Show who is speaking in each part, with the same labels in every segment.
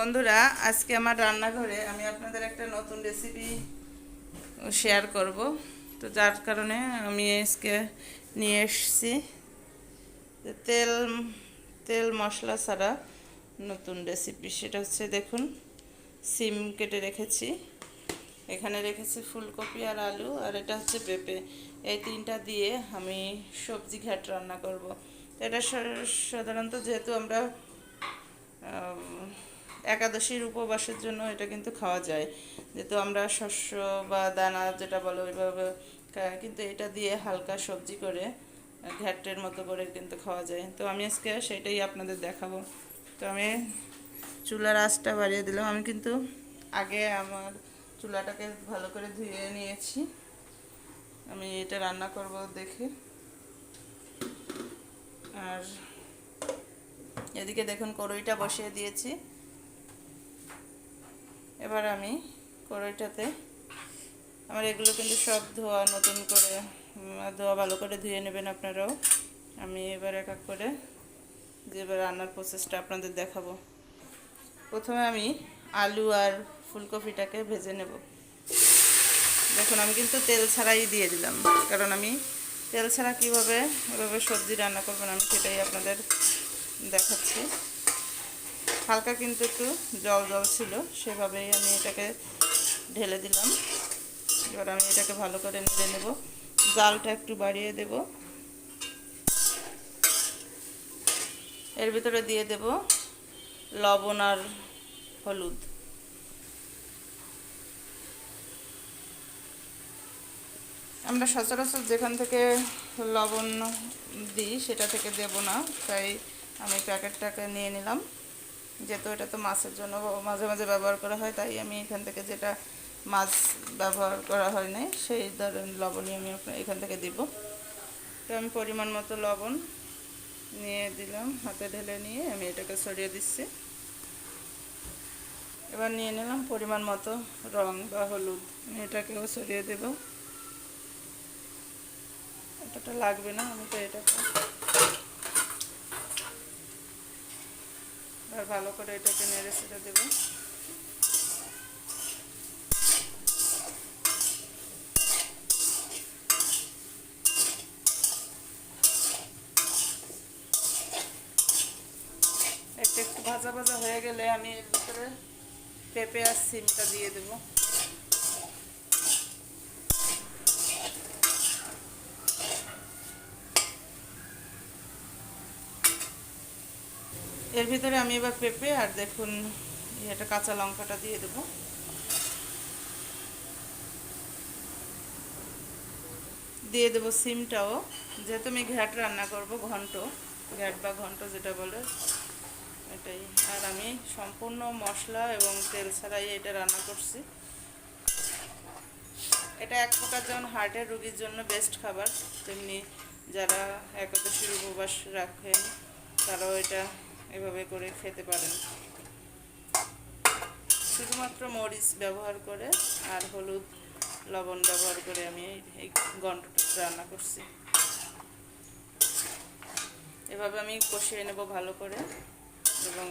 Speaker 1: বন্ধুরা আজকে আমার রান্নাঘরে আমি আপনাদের একটা নতুন রেসিপি শেয়ার করব। তো যার কারণে আমি আজকে নিয়ে এসেছি তেল তেল মশলা ছাড়া নতুন রেসিপি সেটা হচ্ছে দেখুন সিম কেটে রেখেছি। এখানে রেখেছি ফুলকপি আর আলু আর এটা হচ্ছে পেঁপে। এই তিনটা দিয়ে আমি সবজি ঘাট রান্না করব। এটা সাধারণত যেহেতু আমরা আম, একাদশীর উপবাসের জন্য এটা কিন্তু খাওয়া যায়। যেহেতু আমরা শস্য বা দানা যেটা বলো ওইভাবে কিন্তু এটা দিয়ে হালকা সবজি করে, ঘ্যাটের মতো করে কিন্তু খাওয়া যায়। তো আমি আজকে সেটাই আপনাদের দেখাবো। তো আমি চুলার আঁচটা বাড়িয়ে দিলাম। আমি কিন্তু আগে আমার চুলাটাকে ভালো করে ধুয়ে নিয়েছি। আমি এটা রান্না করব দেখে। আর এদিকে দেখুন কড়ইটা বসিয়ে দিয়েছি। এবার আমি কড়াইটাতে আমার এগুলো কিন্তু সব ধোয়া, নতুন করে ধোয়া ভালো করে ধুয়ে নেবেন আপনারাও। আমি এবার এক এক করে যে এবার রান্নার প্রসেসটা আপনাদের দেখাবো। প্রথমে আমি আলু আর ফুলকপিটাকে ভেজে নেব। দেখুন, আমি কিন্তু তেল ছাড়াই দিয়ে দিলাম, কারণ আমি তেল ছাড়া কীভাবে, এভাবে সবজি রান্না করবেন আমি সেটাই আপনাদের দেখাচ্ছি। হালকা কিন্তু একটু জল জল ছিল, সেভাবেই আমি এটাকে ঢেলে দিলাম। এবার আমি এটাকে ভালো করে নেড়ে নেব। জালটা একটু বাড়িয়ে দেব। এর ভিতরে দিয়ে দেব লবণ আর হলুদ। আমরা সচরাচর যেখান থেকে লবণ দিই, সেটা থেকে দেব না, তাই আমি প্যাকেটটাকে নিয়ে নিলাম। যেহেতু এটা তো মাছের জন্য মাঝে মাঝে ব্যবহার করা হয়, তাই আমি এখান থেকে যেটা মাছ ব্যবহার করা হয় নাই, সেই ধরেন লবণই আমি এখান থেকে দিব। তো আমি পরিমাণ মতো লবণ নিয়ে দিলাম, হাতে ঢেলে নিয়ে আমি এটাকে সরিয়ে দিচ্ছি। এবার নিয়ে নিলাম পরিমাণ মতো রং বা হলুদ, আমি এটাকেও সরিয়ে দেব। এটাটা লাগবে না, আমি তো এটাকে আর ভালো করে এটাকে নেড়ে ছেড়ে দেবো। একটু একটু ভাজা ভাজা হয়ে গেলে আমি এর ভিতরে পেঁপে আর সিমটা দিয়ে দেবো। এর ভিতরে আমি এবার পেঁপে আর দেখুন এটা কাঁচা লঙ্কাটা দিয়ে দেবো। দিয়ে দেবো সিমটাও, যেহেতু আমি ঘ্যাট রান্না করব, ঘন্ট, ঘ্যাট বা ঘন্ট যেটা বলে, এটাই। আর আমি সম্পূর্ণ মশলা এবং তেল ছাড়াই এটা রান্না করছি। এটা এক প্রকার যেমন হার্টের রুগীর জন্য বেস্ট খাবার, তেমনি যারা একাদশীর উপবাস রাখেন, তারাও এটা এভাবে করে খেতে পারেন। শুধুমাত্র মরিচ ব্যবহার করে আর হলুদ, লবণ ব্যবহার করে আমি এই ঘন্টটা রান্না করছি। এভাবে আমি কষিয়ে নেব ভালো করে এবং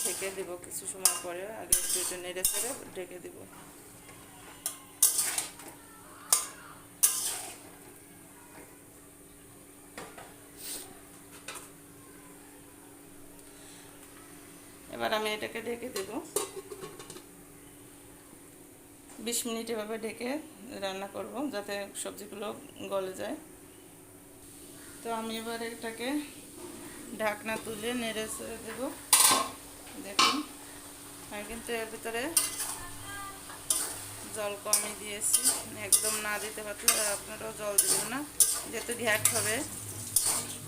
Speaker 1: ঢেকে দেব কিছু সময় পরে। আগে এটা নেড়ে ফেড়ে ঢেকে দেব। এবার আমি এটাকে ঢেকে দেব। বিশ মিনিট এভাবে ঢেকে রান্না করব যাতে সবজিগুলো গলে যায়। তো আমি এবার এটাকে ঢাকনা তুলে নেড়ে ছেড়ে দেব। দেখুন, আমি কিন্তু এর ভিতরে জল কমই দিয়েছি। একদম না দিতে পারলে আপনারাও জল দেবেন না, যেহেতু ঘ্যাট হবে।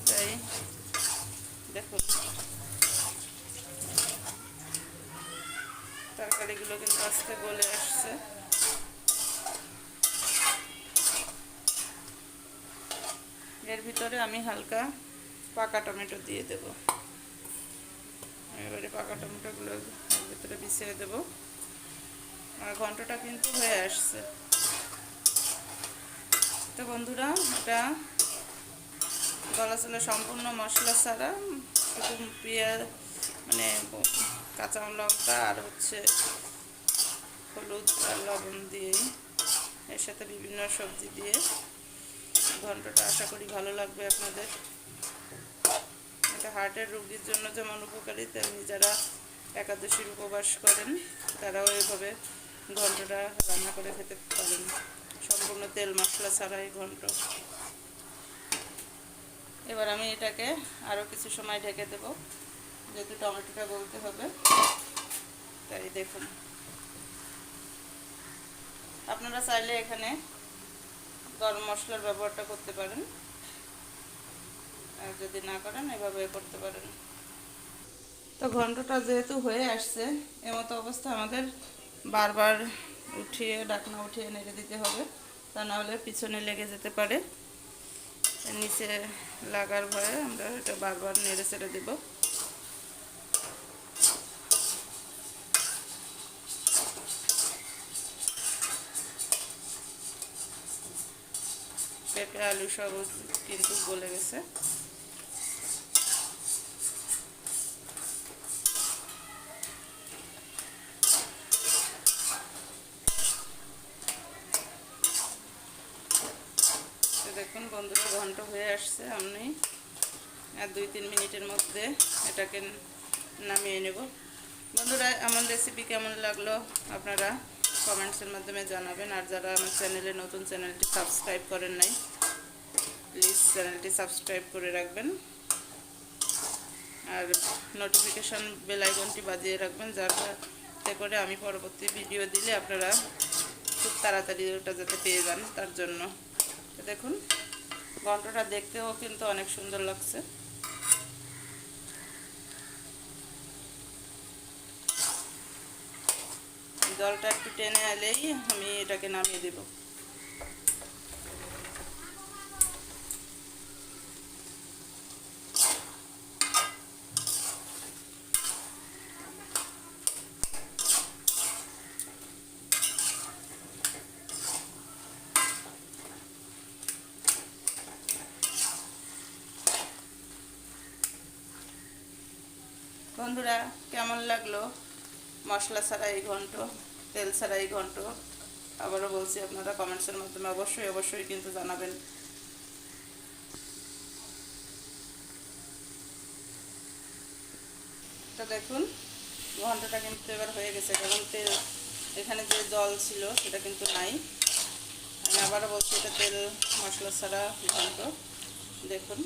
Speaker 1: তাই দেখুন। তরকারিগুলো কিন্তু আস্তে গলে আসছে। এর ভিতরে আমি হালকা পাকা টমেটো দিয়ে দেব। এবারে পাকা টমেটোগুলো এর ভিতরে বিছিয়ে দেব। আর ঘন্টটা কিন্তু হয়ে আসছে। তো বন্ধুরা, এটা গলা চলে সম্পূর্ণ মশলা ছাড়া শুধু পেঁয়াজ মানে কাঁচা লঙ্কা আর হচ্ছে হলুদ আর লবণ দিয়েই এর সাথে বিভিন্ন সবজি দিয়ে ঘন্টটা আশা করি ভালো লাগবে আপনাদের। এটা হার্টের রোগীর জন্য যেমন উপকারী, তেমনি যারা একাদশীর উপবাস করেন, তারাও এভাবে ঘন্টটা রান্না করে খেতে পারেন। সম্পূর্ণ তেল মশলা ছাড়াই ঘন্ট। এবার আমি এটাকে আরও কিছু সময় ঢেকে দেব। যেহেতু টমেটোটা গলতে হবে, তাই দেখুন। আপনারা চাইলে এখানে গরম মশলার ব্যবহারটা করতে পারেন। আর যদি না করেন, এভাবে করতে পারেন। তো ঘন্টটা যেহেতু হয়ে আসছে এমতো অবস্থা আমাদের বারবার উঠিয়ে, ডাকনা উঠিয়ে নেড়ে দিতে হবে, তা নাহলে পিছনে লেগে যেতে পারে। নিচে লাগার ভয়ে আমরা এটা বারবার নেড়ে ছেড়ে দেবো। আলু সব কিন্তু গলে গেছে। দেখুন বন্ধুরা, ঘন্ট হয়ে আসছে। আমি আর দুই তিন মিনিটের মধ্যে এটাকে নামিয়ে নেব। বন্ধুরা, আমার রেসিপি কেমন লাগল আপনারা কমেন্টসের মাধ্যমে জানাবেন। আর যারা আমার চ্যানেলে নতুন চ্যানেলটি সাবস্ক্রাইব করেন নাই প্লিজ চ্যানেলটি সাবস্ক্রাইব করে রাখবেন। আর নোটিফিকেশান বেল আইকনটি বাজিয়ে রাখবেন, যাতে করে আমি পরবর্তী ভিডিও দিলে আপনারা খুব তাড়াতাড়ি ওটা যাতে পেয়ে যান তার জন্য। দেখুন, ঘন্টটা দেখতেও কিন্তু অনেক সুন্দর লাগছে। জলটা একটু টেনে এলেই আমি এটাকে নামিয়ে দেব। বন্ধুরা, কেমন লাগল? মশলা ছাড়া এই ঘন্ট, তেল ছাড়া এই ঘন্ট? আবারও বলছি, আপনারা কমেন্টসের মাধ্যমে অবশ্যই অবশ্যই কিন্তু জানাবেন। তো দেখুন, ঘন্টাটা কিন্তু এবার হয়ে গেছে, কারণ তেল, এখানে যে জল ছিল, সেটা কিন্তু নাই। আমি আবারও বলছি, এটা তেল, মশলা ছাড়া ঘন্ট। দেখুন,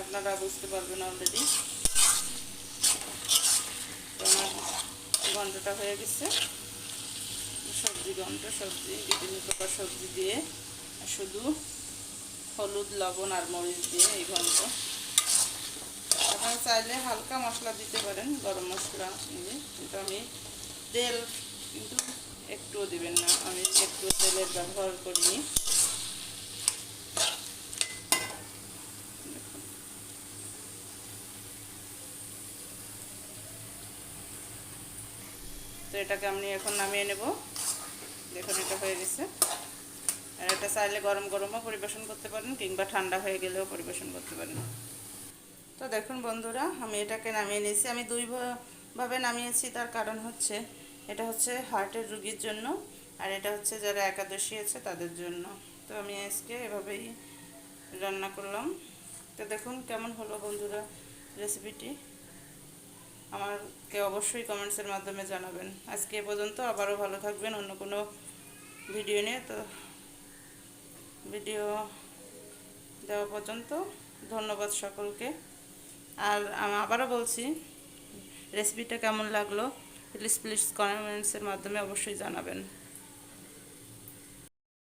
Speaker 1: আপনারা বুঝতে পারবেন অলরেডি তো আমার গন্ধটা হয়ে গেছে। সবজি গন্ধ, সবজি, বিভিন্ন প্রকার সবজি দিয়ে শুধু হলুদ, লবণ আর মরিচ দিয়ে এই গন্ধ। আপনারা চাইলে হালকা মশলা দিতে পারেন, গরম মশলা নিয়ে। কিন্তু আমি তেল কিন্তু একটুও দেবেন না। আমি একটু তেলের ব্যবহার করিনি। তো এটাকে আমি এখন নামিয়ে নেব। দেখুন, এটা হয়ে গেছে। আর এটা চাইলে গরম গরমও পরিবেশন করতে পারেন, কিংবা ঠান্ডা হয়ে গেলেও পরিবেশন করতে পারেন। তো দেখুন বন্ধুরা, আমি এটাকে নামিয়ে নিয়েছি। আমি দুই ভাবে নামিয়েছি, তার কারণ হচ্ছে এটা হচ্ছে হার্টের রুগীর জন্য, আর এটা হচ্ছে যারা একাদশী আছে তাদের জন্য। তো আমি আজকে এভাবেই রান্না করলাম। তো দেখুন, কেমন হলো বন্ধুরা রেসিপিটি আমাকে অবশ্যই কমেন্টসের মাধ্যমে জানাবেন। আজকে এ পর্যন্ত, আবারও ভালো থাকবেন, অন্য কোনো ভিডিও নিয়ে। তো ভিডিও দেওয়া পর্যন্ত ধন্যবাদ সকলকে। আর আমি, আবারও বলছি রেসিপিটা কেমন লাগল প্লিজ প্লিজ কমেন্টসের মাধ্যমে অবশ্যই জানাবেন।